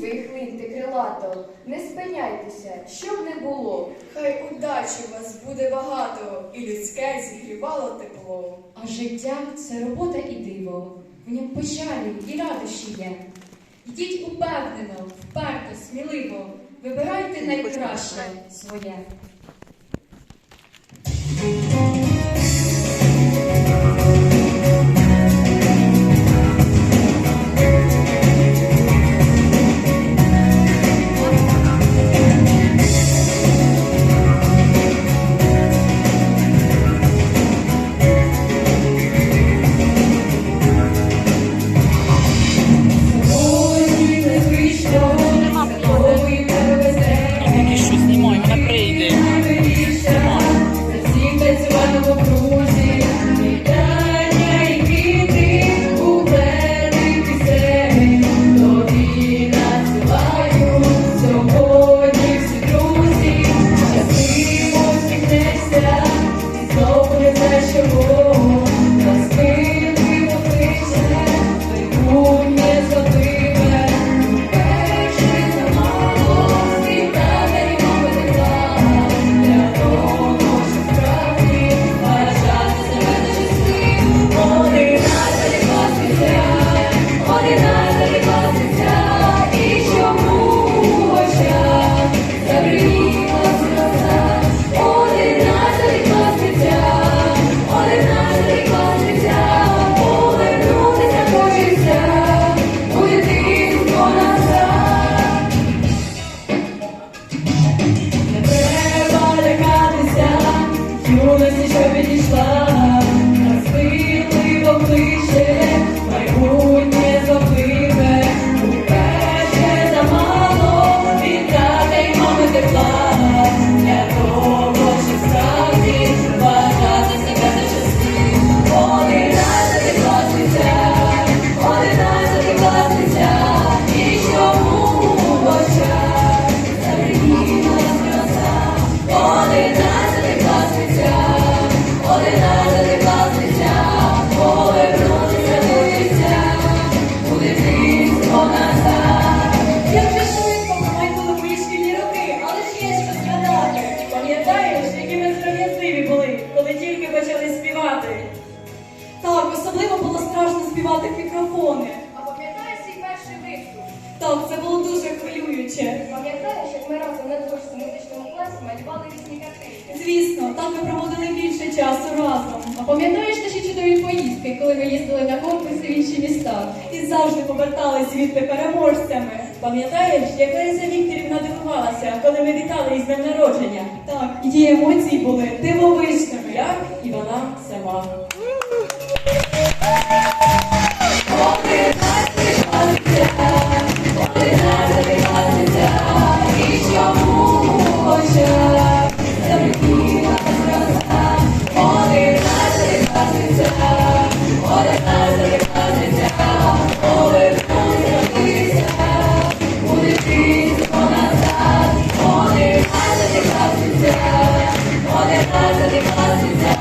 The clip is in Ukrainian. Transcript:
своїх хлиньте, крилато, не спиняйтеся, щоб не було. Хай удачі вас буде багато, і людське зігрівало тепло. А життя це робота і диво. В ньому печалі і радощі є. Йдіть упевнено, вперто, сміливо, вибирайте найкраще своє. morning. Почали співати? Так, особливо було страшно співати в мікрофони. А пам'ятаєш свій перший виступ? Так, це було дуже хвилююче. Пам'ятаєш, як ми разом на дошці музичному класі малювали різні картинки? Звісно, так ми проводили більше часу разом. А пам'ятаєш наші чудові поїздки, коли ми їздили на конкурси в інші міста? І завжди повертались звідти переможцями. Пам'ятаєш, як Лариса Вікторівна дивувалася, коли ми вітали із днем народження, Так, її емоції були дивовижними. І вона сама. Одинадцятий клас життя,